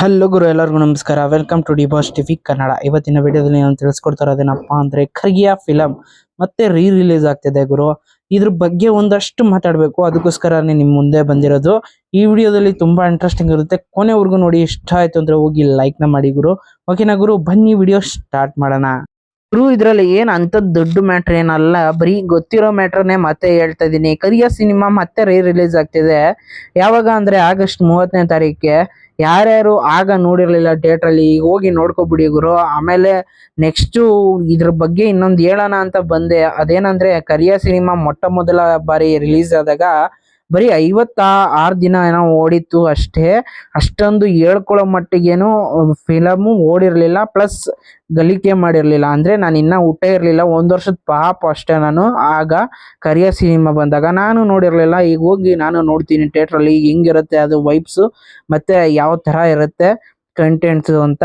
Hello ಗುರು, ಎಲ್ಲರಿಗೂ ನಮಸ್ಕಾರ. Welcome to D boss TV Kannada ಇವತ್ತಿನ ವಿಡಿಯೋದಲ್ಲಿ ನಾನು ತಿಳಿಸ್ಕೊಡ್ತಾ ಅದೇನಪ್ಪ ಅಂದ್ರೆ ಖರ್ಗಿಯಾ ಫಿಲಂ ಮತ್ತೆ ರೀ ರಿಲೀಸ್ ಆಗ್ತಿದೆ ಗುರು. ಇದ್ರ ಬಗ್ಗೆ ಒಂದಷ್ಟು ಮಾತಾಡಬೇಕು. ಅದಕ್ಕೋಸ್ಕರನೇ ನಿಮ್ಮ ಮುಂದೆ ಬಂದಿರೋದು. ಈ ವಿಡಿಯೋದಲ್ಲಿ ತುಂಬಾ ಇಂಟ್ರೆಸ್ಟಿಂಗ್ ಇರುತ್ತೆ. ಕೊನೆವರೆಗೂ ನೋಡಿ, ಇಷ್ಟ ಆಯ್ತು ಅಂದ್ರೆ ಹೋಗಿ ಲೈಕ್ನ ಮಾಡಿ ಗುರು. ಓಕೆನಾ ಗುರು, ಬನ್ನಿ ವಿಡಿಯೋ ಸ್ಟಾರ್ಟ್ ಮಾಡೋಣ. ಗುರು ಇದ್ರಲ್ಲಿ ಏನ್ ಅಂತ ದೊಡ್ಡ ಮ್ಯಾಟ್ರ್ ಏನಲ್ಲ, ಬರೀ ಗೊತ್ತಿರೋ ಮ್ಯಾಟ್ರನ್ನೇ ಮತ್ತೆ ಹೇಳ್ತಾ ಇದೀನಿ. ಕರಿಯ ಸಿನಿಮಾ ಮತ್ತೆ ರೀ ರಿಲೀಸ್ ಆಗ್ತಿದೆ. ಯಾವಾಗ ಅಂದ್ರೆ ಆಗಸ್ಟ್ ಮೂವತ್ತನೇ ತಾರೀಕಿಗೆ ಯಾರ್ಯಾರು ಆಗ ನೋಡಿರ್ಲಿಲ್ಲ ಥಿಯೇಟರ್ ಅಲ್ಲಿ, ಈಗ ಹೋಗಿ ನೋಡ್ಕೊಬಿಡಿ ಗುರು. ಆಮೇಲೆ ನೆಕ್ಸ್ಟ್ ಇದ್ರ ಬಗ್ಗೆ ಇನ್ನೊಂದು ಹೇಳೋಣ ಅಂತ ಬಂದೆ. ಅದೇನಂದ್ರೆ ಕರಿಯ ಸಿನಿಮಾ ಮೊಟ್ಟ ಮೊದಲ ಬಾರಿ ರಿಲೀಸ್ ಆದಾಗ ಬರೀ ಐವತ್ತ ಆರು ದಿನ ಏನೋ ಓಡಿತ್ತು ಅಷ್ಟೇ. ಅಷ್ಟೊಂದು ಹೇಳ್ಕೊಳ್ಳೋ ಮಟ್ಟಿಗೇನು ಫಿಲಮು ಓಡಿರಲಿಲ್ಲ ಪ್ಲಸ್ ಗಲಿಕೆ ಮಾಡಿರಲಿಲ್ಲ. ಅಂದ್ರೆ ನಾನು ಇನ್ನ ಊಟ ಇರ್ಲಿಲ್ಲ, ಒಂದು ವರ್ಷದ ಪಾಪ ಅಷ್ಟೇ ನಾನು. ಆಗ ಕರಿಯ ಸಿನಿಮಾ ಬಂದಾಗ ನಾನು ನೋಡಿರಲಿಲ್ಲ, ಈಗ ಹೋಗಿ ನಾನು ನೋಡ್ತೀನಿ ಥಿಯೇಟ್ರಲ್ಲಿ ಹೆಂಗಿರುತ್ತೆ ಅದು ವೈಬ್ಸು ಮತ್ತೆ ಯಾವ ತರ ಇರುತ್ತೆ. ಕಂಟೆಂಟ್ಸ್ ಅಂತ.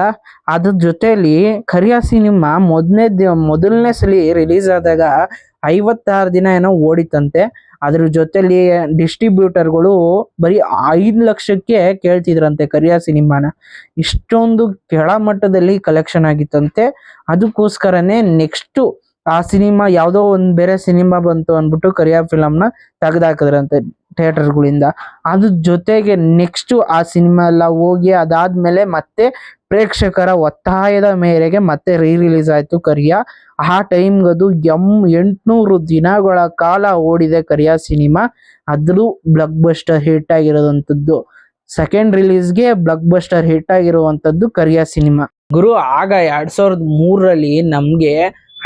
ಅದ್ರ ಜೊತೆಲಿ ಕರಿಯ ಸಿನಿಮಾ ಮೊದಲನೇ ಮೊದಲನೇ ಸಲ ರಿಲೀಸ್ ಆದಾಗ ಐವತ್ತಾರು ದಿನ ಏನೋ ಓಡಿತಂತೆ ಅದ್ರ ಜೊತೆಲಿ ಡಿಸ್ಟ್ರಿಬ್ಯೂಟರ್ಗಳು ಬರೀ ಐದು ಲಕ್ಷಕ್ಕೆ ಕೇಳ್ತಿದ್ರಂತೆ ಕರಿಯ ಸಿನಿಮಾನ. ಇಷ್ಟೊಂದು ಕೆಳಮಟ್ಟದಲ್ಲಿ ಕಲೆಕ್ಷನ್ ಆಗಿತ್ತಂತೆ. ಅದಕ್ಕೋಸ್ಕರನೇ ನೆಕ್ಸ್ಟು ಆ ಸಿನಿಮಾ ಯಾವುದೋ ಒಂದು ಬೇರೆ ಸಿನಿಮಾ ಬಂತು ಅಂದ್ಬಿಟ್ಟು ಕರಿಯ ಫಿಲಮ್ನ ತೆಗ್ದಾಕಿದ್ರಂತೆ ಥಿಯೇಟರ್ಗಳಿಂದ. ಅದ್ರ ಜೊತೆಗೆ ನೆಕ್ಸ್ಟ್ ಆ ಸಿನಿಮಾ ಎಲ್ಲ ಹೋಗಿ ಅದಾದ್ಮೇಲೆ ಮತ್ತೆ ಪ್ರೇಕ್ಷಕರ ಒತ್ತಾಯದ ಮೇರೆಗೆ ಮತ್ತೆ ರೀ ರಿಲೀಸ್ ಆಯ್ತು ಕರಿಯ. ಆ ಟೈಮ್ಗದು ಎಂ ಎಂಟುನೂರು ದಿನಗಳ ಕಾಲ ಓಡಿದೆ ಕರಿಯ ಸಿನಿಮಾ ಅದ್ರೂ ಬ್ಲಕ್ ಬಸ್ಟರ್ ಹಿಟ್ ಆಗಿರೋದಂಥದ್ದು. ಸೆಕೆಂಡ್ ರಿಲೀಸ್ಗೆ ಬ್ಲಕ್ ಬಸ್ಟರ್ ಹಿಟ್ ಆಗಿರುವಂಥದ್ದು ಕರಿಯ ಸಿನಿಮಾ ಗುರು, ಆಗ ಎರಡ್ ಸಾವಿರದ ಮೂರರಲ್ಲಿ ನಮಗೆ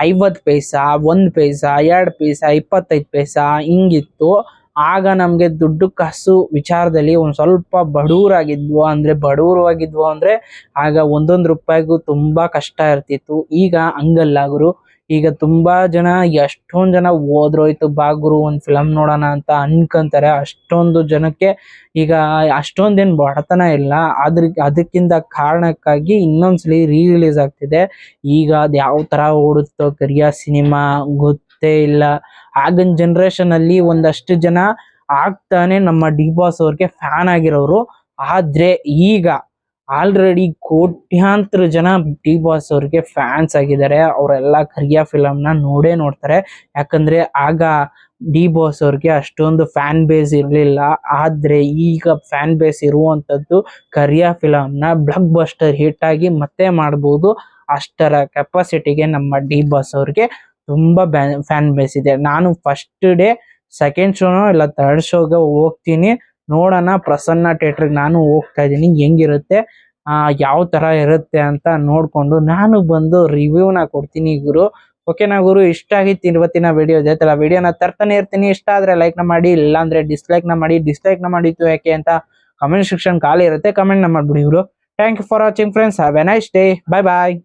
ಐವತ್ತು ಪೈಸಾ, ಒಂದು ಪೈಸಾ, ಎರಡು ಪೈಸಾ, ಇಪ್ಪತ್ತೈದು ಪೈಸಾ ಹಿಂಗಿತ್ತು. ಆಗ ನಮಗೆ ದುಡ್ಡು ಕಾಸು ವಿಚಾರದಲ್ಲಿ ಒಂದು ಸ್ವಲ್ಪ ಬಡವರಾಗಿದ್ವು ಅಂದ್ರೆ ಬಡವರು ಆಗಿದ್ವು ಅಂದ್ರೆ ಆಗ ಒಂದೊಂದು ರೂಪಾಯಿಗೂ ತುಂಬಾ ಕಷ್ಟ ಇರ್ತಿತ್ತು. ಈಗ ಹಂಗಲ್ಲ ಗುರು. ಈಗ ತುಂಬಾ ಜನ ಎಷ್ಟೊಂದ್ ಜನ ಹೋದ್ರೋಯ್ತು ಬಾ ಗುರು ಒಂದ್ ಫಿಲಂ ನೋಡೋಣ ಅಂತ ಅನ್ಕೊಂತಾರೆ. ಅಷ್ಟೊಂದು ಜನಕ್ಕೆ ಈಗ ಅಷ್ಟೊಂದೇನ್ ಬಡತನ ಇಲ್ಲ. ಅದ್ರ ಅದಕ್ಕಿಂತ ಕಾರಣಕ್ಕಾಗಿ ಇನ್ನೊಂದ್ಸಲಿ ರೀ ರಿಲೀಸ್ ಆಗ್ತಿದೆ. ಈಗ ಅದ್ ಯಾವ ತರ ಓಡುತ್ತೋ ಕರಿಯ ಸಿನಿಮಾ ಗೊತ್ತೇ ಇಲ್ಲ. ಆಗಿನ ಜನರೇಷನ್ ಅಲ್ಲಿ ಒಂದಷ್ಟು ಜನ ಆಗ್ತಾನೆ ನಮ್ಮ ಡಿ ಬಾಸ್ ಅವ್ರಿಗೆ ಫ್ಯಾನ್ ಆಗಿರೋರು. ಆದ್ರೆ ಈಗ ಆಲ್ರೆಡಿ ಕೋಟ್ಯಾಂತರ ಜನ ಡಿ ಬಾಸ್ ಅವ್ರಿಗೆ ಫ್ಯಾನ್ಸ್ ಆಗಿದ್ದಾರೆ. ಅವರೆಲ್ಲ ಕರಿಯ ಫಿಲಮ್ನ ನೋಡೇ ನೋಡ್ತಾರೆ. ಯಾಕಂದ್ರೆ ಆಗ ಡಿ ಬಾಸ್ ಅವ್ರಿಗೆ ಅಷ್ಟೊಂದು ಫ್ಯಾನ್ ಬೇಸ್ ಇರ್ಲಿಲ್ಲ. ಆದ್ರೆ ಈಗ ಫ್ಯಾನ್ ಬೇಸ್ ಇರುವಂತದ್ದು ಕರಿಯ ಫಿಲಮ್ನ ಬ್ಲಾಕ್ ಬಸ್ಟರ್ ಹಿಟ್ ಆಗಿ ಮತ್ತೆ ಮಾಡಬಹುದು ಅಷ್ಟರ ಕೆಪಾಸಿಟಿಗೆ ನಮ್ಮ ಡಿ ಬಾಸ್ ಅವ್ರಿಗೆ ತುಂಬಾ ಫ್ಯಾನ್ ಬೇಸ್ ಇದೆ. ನಾನು ಫಸ್ಟ್ ಡೇ ಸೆಕೆಂಡ್ ಶೋನೋ ಇಲ್ಲ ಥರ್ಡ್ ಶೋಗೆ ಹೋಗ್ತೀನಿ. ನೋಡೋಣ, ಪ್ರಸನ್ನ ಥಿಯೇಟ್ರಿಗೆ ನಾನು ಹೋಗ್ತಾ ಇದ್ದೀನಿ. ಹೆಂಗಿರುತ್ತೆ ಯಾವ ತರ ಇರುತ್ತೆ ಅಂತ ನೋಡ್ಕೊಂಡು ನಾನು ಬಂದು ರಿವ್ಯೂನ ಕೊಡ್ತೀನಿ ಗುರು. ಓಕೆನಾ ಗುರು, ಇಷ್ಟ ಆಗಿತ್ತು ಇವತ್ತಿನ ವಿಡಿಯೋ ಜೊತೆ ವಿಡಿಯೋನ ತರ್ತಾನೆ ಇರ್ತೀನಿ. ಇಷ್ಟ ಆದ್ರೆ ಲೈಕ್ನ ಮಾಡಿ, ಇಲ್ಲಾಂದರೆ ಡಿಸ್ಲೈಕ್ನ ಮಾಡಿ ಡಿಸ್ಲೈಕ್ನ ಮಾಡಿತ್ತು ಯಾಕೆ ಅಂತ ಕಮೆಂಟ್ ಸೆಕ್ಷನ್ ಖಾಲಿ ಇರುತ್ತೆ. ಕಮೆಂಟ್ನ ಮಾಡಿಬಿಡಿ ಇವರು thank you for watching friends have a nice day bye bye